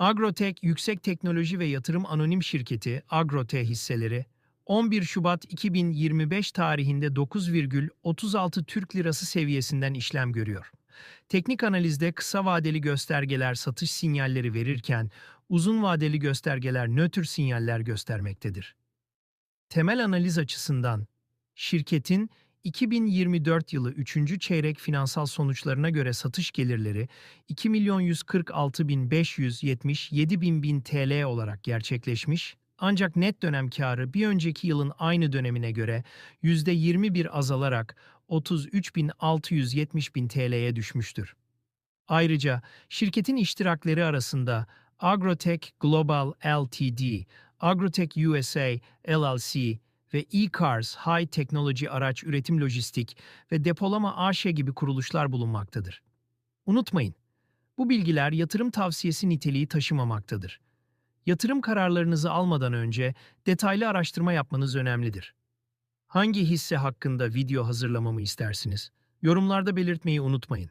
Agrotek Yüksek Teknoloji ve Yatırım Anonim Şirketi Agrote hisseleri 11 Şubat 2025 tarihinde 9,36 Türk Lirası seviyesinden işlem görüyor. Teknik analizde kısa vadeli göstergeler satış sinyalleri verirken uzun vadeli göstergeler nötr sinyaller göstermektedir. Temel analiz açısından şirketin 2024 yılı 3. çeyrek finansal sonuçlarına göre satış gelirleri 2 milyon 146 bin 577 bin bin TL olarak gerçekleşmiş, ancak net dönem karı bir önceki yılın aynı dönemine göre %21 azalarak 33 bin 670 bin TL'ye düşmüştür. Ayrıca şirketin iştirakleri arasında Agrotech Global Ltd, Agrotech USA LLC ve E-Cars High Technology Araç Üretim Lojistik ve Depolama AŞ gibi kuruluşlar bulunmaktadır. Unutmayın, bu bilgiler yatırım tavsiyesi niteliği taşımamaktadır. Yatırım kararlarınızı almadan önce detaylı araştırma yapmanız önemlidir. Hangi hisse hakkında video hazırlamamı istersiniz? Yorumlarda belirtmeyi unutmayın.